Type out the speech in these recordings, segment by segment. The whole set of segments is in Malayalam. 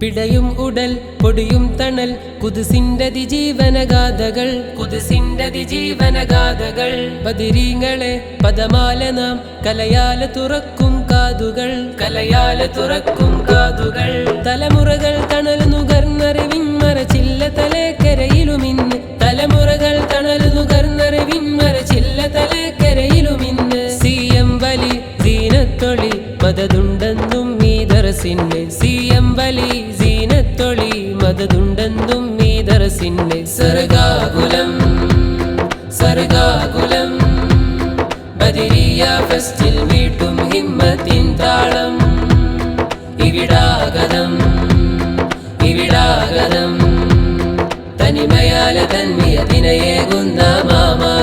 പിടയും ഉടൽ പൊടിയും തണൽ കുതിസിന്റെ അതിജീവനഗാഥകൾ കുതിസിന്റെ അതിജീവനഗാഥകൾ പതിരീങ്ങളെ പദമാല നാം കലയാല തുറക്കും കാതുകൾ. കലയാല തുറക്കും കാതുകൾ. തലമുറകൾ തണൽ നുകർന്നറിവിൻ മറച്ചില്ല തലേക്കരയിലുമിന്ന് തലമുറകൾ തണൽ നുകർന്നറിവിൻ മറച്ചില്ല തലേക്കരയിലുമിന്ന് സി എം വലി ദീനത്തൊളി മതതുണ്ടെന്നും ഈ ദറസിന് സി എം വലി സീനത്തൊളി മതതുണ്ടെന്നും ഈ ദറസിന് സർഗാകുലം സർഗാകുലം. ബദിരിയ ഫെസ്റ്റിൽ വീട്ടും ഹിമ്മത്തിൻ താളം. ഇവിടാഗതം ഇവിടാഗതം. തനിമയാല തന്മിയതിനയേകുന്ന മാമാകം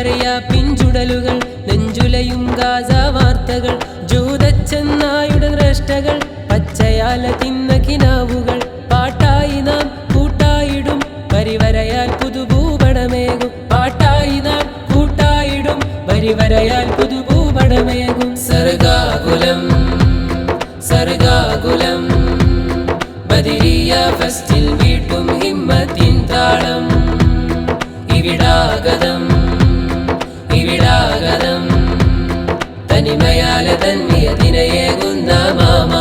പുഞ്ചിരിയറിയ പിഞ്ചുടലുകൾ നെഞ്ചുലയും ഗാസ വാർത്തകൾ ജൂതച്ചെന്നായുടെ ദ്രഷ്ടകൾ പച്ചയാല തിന്ന കിനാവുകൾ. പാട്ടായി നാം കൂട്ടായിടും പരിവരയാൽ പുതുഭൂപടമേകും. പാട്ടായി നാം കൂട്ടായിടും പരിവരയാൽ പുതുഭൂപടമേകും. സർഗാകുലം സർഗാകുലം ബദിരിയ ഫസ്റ്റിൽ വീട്ടും ഹിമ്മത്തിൻ താളം. ഇവിടാഗതം തനിമയാലെ തന്നിയ ദിനയേകുന്ന മാമ